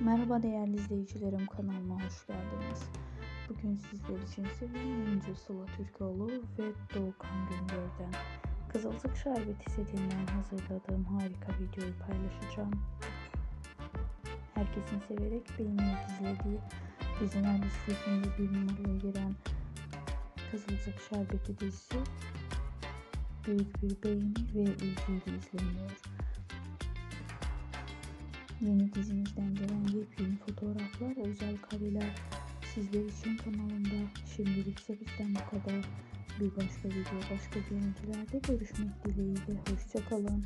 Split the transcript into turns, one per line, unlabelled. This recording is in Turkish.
Merhaba değerli izleyicilerim kanalıma hoş geldiniz. Bugün sizler için sevilen oyuncu Sıla Türkoğlu ve Doğukan Güngör'den Kızılcık Şerbeti setinden hazırladığım harika videoyu paylaşacağım. Herkesin severek beğenip izlediği diziler listesinde bir numaraya giren Kızılcık Şerbeti dizisi büyük bir beğeni ve ilgiyle izleniyor. Yeni dizimizden gelen fotoğraflar, özel kareler sizler için kanalımda. Şimdilik ise bizden bu kadar. Bir başka video, başka görüntülerde görüşmek dileğiyle. Hoşçakalın.